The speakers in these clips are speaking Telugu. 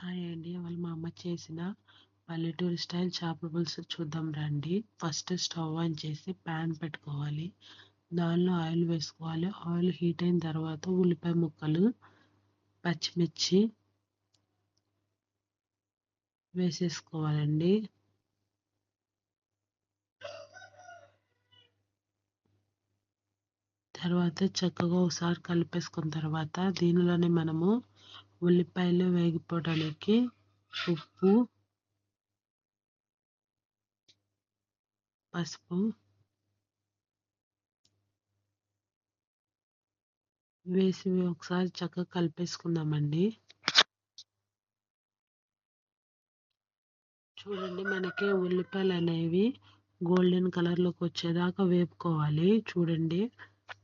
హాయ్ అండి. వాళ్ళు మా అమ్మ చేసిన పల్లెటూరి స్టైల్ చేపల పులుసు చూద్దాం రండి. ఫస్ట్ స్టవ్ ఆన్ చేసి ప్యాన్ పెట్టుకోవాలి. దానిలో ఆయిల్ వేసుకోవాలి. ఆయిల్ హీట్ అయిన తర్వాత ఉల్లిపాయ ముక్కలు పచ్చిమిర్చి వేసేసుకోవాలండి. తర్వాత చక్కగా ఒకసారి కలిపేసుకున్న తర్వాత దీనిలోనే మనము ఉల్లిపాయలు వేగిపోవడానికి ఉప్పు పసుపు వేసి ఒకసారి చక్కగా కలిపేసుకుందామండి. చూడండి మనకి ఉల్లిపాయలు అనేవి గోల్డెన్ కలర్లోకి వచ్చేదాకా వేపుకోవాలి. చూడండి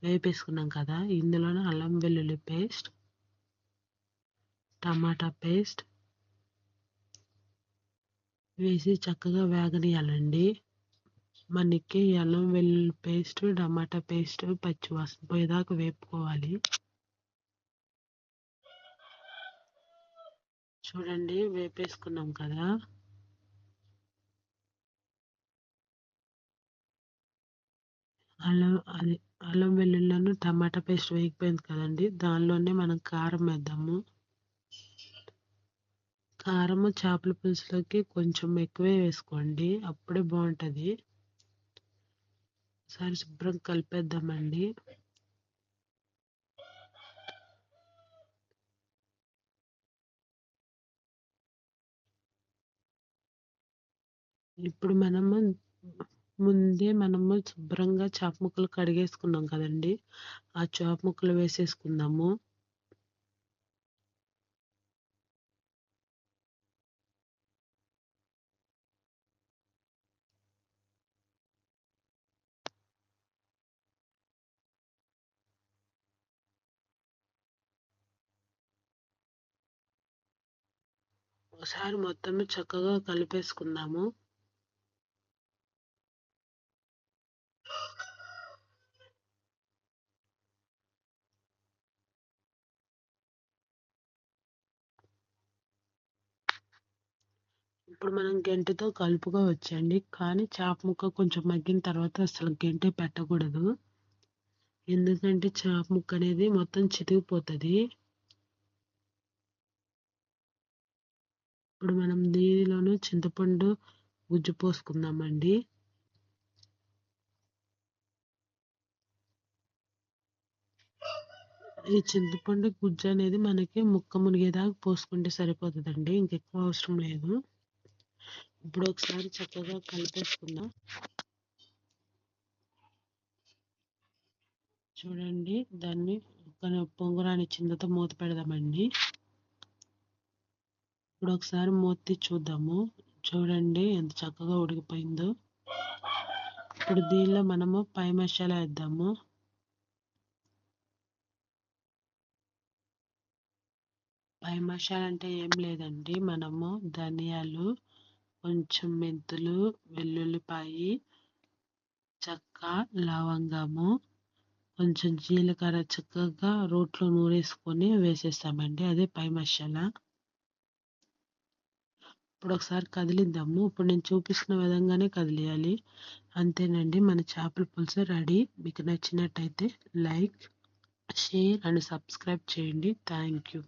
వేపేసుకున్నాం కదా ఇందులోనే అల్లం వెల్లుల్లి పేస్ట్ టమాటా పేస్ట్ వేసి చక్కగా వేగనీయాలండి మనకి అల్లం వెల్లుల్లి పేస్ట్ టమాటా పేస్ట్ పచ్చి వాసన పోయేదాకా వేపుకోవాలి. చూడండి వేపేసుకున్నాం కదా. అల్లం అది అల్లం వెల్లుల్లను టమాటా పేస్ట్ వేగిపోయింది కదండి. దానిలోనే మనం కారం వేద్దాము. కారము చేపల పులుసులోకి కొంచెం ఎక్కువే వేసుకోండి. అప్పుడే బాగుంటుంది. ఒకసారి శుభ్రం కలిపేద్దామండి. ఇప్పుడు మనము ముందే మనము శుభ్రంగా చేప ముక్కలు కడిగేసుకున్నాం కదండి. ఆ చేప ముక్కలు వేసేసుకుందాము. ఒకసారి మొత్తం చక్కగా కలిపేసుకుందాము. ఇప్పుడు మనం గంటతో కలుపుకోవచ్చండి. కానీ చేప ముక్క కొంచెం మగ్గిన తర్వాత అసలు గంటె పెట్టకూడదు. ఎందుకంటే చేప ముక్క అనేది మొత్తం చితికిపోతుంది. ఇప్పుడు మనం దీనిలోనూ చింతపండు గుజ్జు పోసుకుందామండి. ఈ చింతపండు గుజ్జు అనేది మనకి ముక్క మునిగేదాకా పోసుకుంటే సరిపోతుందండి ఇంకెక్కువ అవసరం లేదు. ఇప్పుడు ఒకసారి చక్కగా కలిపేసుకుందాం. చూడండి దాన్ని పొంగురాని చింతతో మూత పెడదామండి. ఇప్పుడు ఒకసారి మూత చూద్దాము. చూడండి ఎంత చక్కగా ఉడికిపోయిందో. ఇప్పుడు దీనిలో మనము పై మసాలా వేద్దాము. పై మసాలా అంటే ఏం లేదండి. మనము ధనియాలు కొంచెం మెంతులు వెల్లుల్లిపాయి చెక్క లవంగము కొంచెం జీలకర్ర చక్కగా రోట్లో నూరేసుకొని వేసేస్తామండి. అదే పై మసాలా. ఇప్పుడు ఒకసారి కదిలిద్దాము. ఇప్పుడు నేను చూపిస్తున్న విధంగానే కదిలియాలి. అంతేనండి మన చేపల పులుసు రెడీ. మీకు నచ్చినట్టయితే లైక్ షేర్ అండ్ సబ్స్క్రైబ్ చేయండి. Thank you.